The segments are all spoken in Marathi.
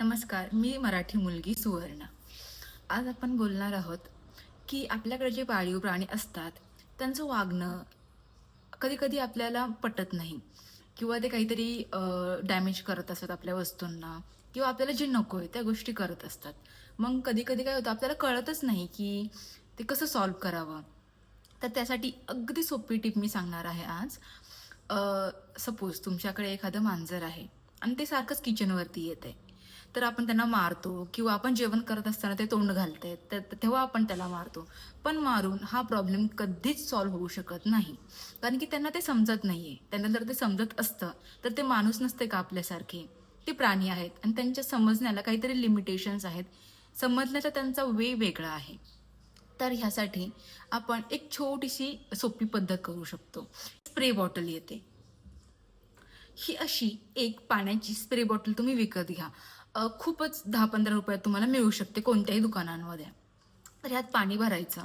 नमस्कार मी मराठी मुलगी सुवर्ण. आज आपण बोलणार आहोत की आपल्याकडे जे पाळीव प्राणी असतात त्यांचं वागणं कधीकधी आपल्याला पटत नाही किंवा ते काहीतरी डॅमेज करत असतात आपल्या वस्तूंना किंवा आपल्याला जे नको आहे त्या गोष्टी करत असतात. मग कधी कधी काय होतं आपल्याला कळतच नाही की ते कसं सॉल्व्ह करावं. तर त्यासाठी अगदी सोपी टिप मी सांगणार आहे आज. सपोज तुमच्याकडे एखादं मांजर आहे आणि ते सारखंच किचनवरती येत आहे तर आपण त्यांना मारतो किंवा आपण जेवण करत असताना ते तोंड घालते तेव्हा आपण त्याला मारतो. पण मारून हा प्रॉब्लेम कधीच सॉल्व्ह होऊ शकत नाही. कारण की त्यांना ते समजत नाहीये. त्यांना जर ते समजत असतं तर ते माणूस नसते का आपल्यासारखे? ते प्राणी आहेत आणि त्यांच्या समजण्याला काहीतरी लिमिटेशन्स आहेत. समजण्याचा त्यांचा वे वेगळा आहे. तर ह्यासाठी आपण एक छोटीशी सोपी पद्धत करू शकतो. स्प्रे बॉटल येते. ही अशी एक पाण्याची स्प्रे बॉटल तुम्ही विकत घ्या. खूपच दहा पंधरा रुपयात तुम्हाला मिळू शकते कोणत्याही दुकानांमध्ये. तर ह्यात पाणी भरायचं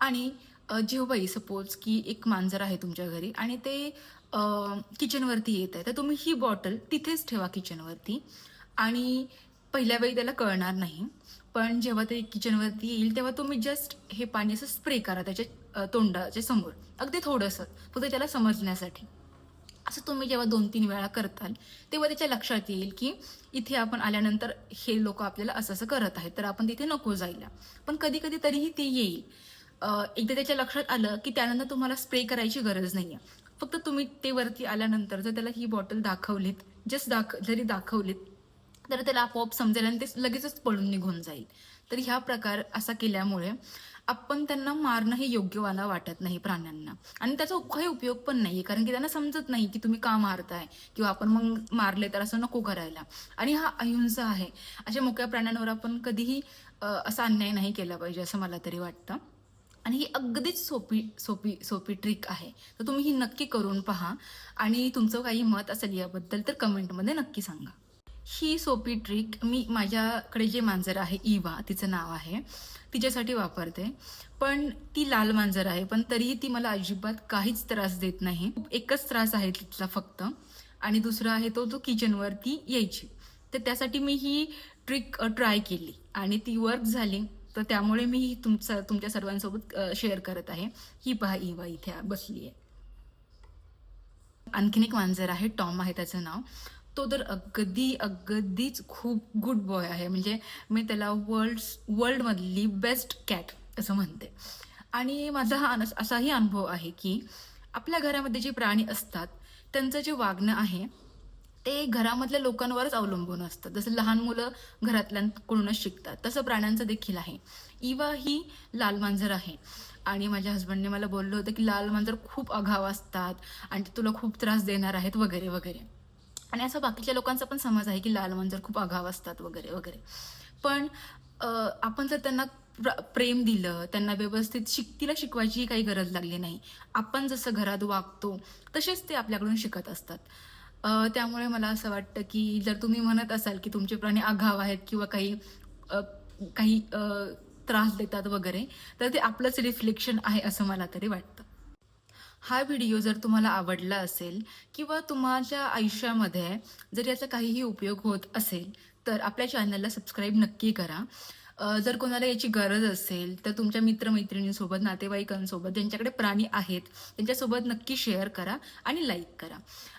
आणि अ, जेव्हाही सपोज की एक मांजर आहे तुमच्या घरी आणि ते किचनवरती येत आहे तर तुम्ही ही बॉटल तिथेच ठेवा किचनवरती आणि पहिल्या वेळी त्याला कळणार नाही. पण जेव्हा ते किचनवरती येईल तेव्हा तुम्ही जस्ट हे पाणी असं स्प्रे करा त्याच्या तोंडाच्या समोर. अगदी थोडंसं फक्त त्याला समजण्यासाठी. असं तुम्ही जेव्हा दोन तीन वेळा करताल तेव्हा त्याच्या लक्षात येईल की इथे आपण आल्यानंतर हे लोक आपल्याला असं असं करत आहेत तर आपण तिथे नको जायला. पण कधी कधी तरीही ते येईल. एकदा त्याच्या लक्षात आलं की त्यानंतर तुम्हाला स्प्रे करायची गरज नाही आहे फक्त तुम्ही ते वरती आल्यानंतर जर त्याला ही बॉटल दाखवलीत जस्ट दाख जरी दाखवलीत तर त्याला आपोआप समजेल आणि ते लगेचच पळून निघून जाईल. तर ह्या प्रकार असा केल्यामुळे आपण त्यांना मारणं हे योग्य मला वाटत नाही प्राण्यांना. आणि त्याचा काही उपयोग पण नाही कारण की त्यांना समजत नाही की तुम्ही का मारताय. किंवा आपण मग मारले तर असं नको करायला. आणि हा अहिंसा आहे. अशा मोक्या प्राण्यांवर आपण कधीही असा अन्याय नाही केला पाहिजे असं मला तरी वाटतं. आणि ही अगदीच सोपी सोपी सोपी ट्रिक आहे. तर तुम्ही ही नक्की करून पहा. आणि तुमचं काही मत असेल याबद्दल तर कमेंटमध्ये नक्की सांगा. ही सोपी ट्रिक मी माझ्याकडे जे मांजर आहे इवा तिचं नाव आहे तिच्यासाठी वापरते. पण ती लाल मांजर आहे पण तरीही ती मला अजिबात काहीच त्रास देत नाही. एकच त्रास आहे तिथला फक्त. आणि दुसरा आहे तो तो किचनवरती यायची. तर त्यासाठी मी ही ट्रिक ट्राय केली. आणि ती वर्क झाली. तर त्यामुळे मी ही तुमचा तुमच्या सर्वांसोबत शेअर करत आहे. ही पहा इवा इथे बसली आहे आणखीन एक मांजर आहे टॉम आहे त्याचं नाव. तो तर अगदी अगदीच खूप गुड बॉय आहे. म्हणजे मी त्याला वर्ल्ड वर्ल्डमधली बेस्ट कॅट असं म्हणते. आणि माझा हा असाही अनुभव आहे की आपल्या घरामध्ये जे प्राणी असतात त्यांचं जे वागणं आहे ते घरामधल्या लोकांवरच अवलंबून असतं. जसं लहान मुलं घरातल्यांकडूनच शिकतात तसं प्राण्यांचं देखील आहे. इवा ही लाल मांजर आहे. आणि माझ्या हस्बंडने मला बोललं होतं की लाल मांजर खूप अघाव असतात आणि ते तुला खूप त्रास देणार आहेत वगैरे वगैरे. आणि असं बाकीच्या लोकांचा पण समज आहे की लाल मांजर खूप आघाव असतात वगैरे वगैरे. पण आपण जर त्यांना प्र- प्रेम दिलं त्यांना व्यवस्थित शिक तिला शिकवायची काही गरज लागली नाही. आपण जसं घरात वागतो तसेच ते आपल्याकडून शिकत असतात. त्यामुळे मला असं वाटतं की जर तुम्ही म्हणत असाल की तुमचे प्राणी आघाव आहेत किंवा काही काही त्रास देतात वगैरे तर ते आपलंच रिफ्लेक्शन आहे असं मला तरी वाटतं. हा व्हिडिओ जर तुम्हाला आवडला असेल किंवा तुमच्या आयुष्यामध्ये जर याचा काहीही उपयोग होत असेल तर आपल्या चॅनलला सबस्क्राईब नक्की करा. जर कोणाला याची गरज असेल तर तुमच्या मित्रमैत्रिणींसोबत नातेवाईकांसोबत ज्यांच्याकडे प्राणी आहेत त्यांच्यासोबत नक्की शेअर करा आणि लाईक करा.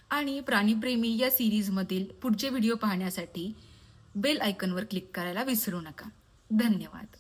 आणि प्राणीप्रेमी या सिरीजमधील पुढचे व्हिडिओ पाहण्यासाठी बेल आयकनवर क्लिक करायला विसरू नका. धन्यवाद.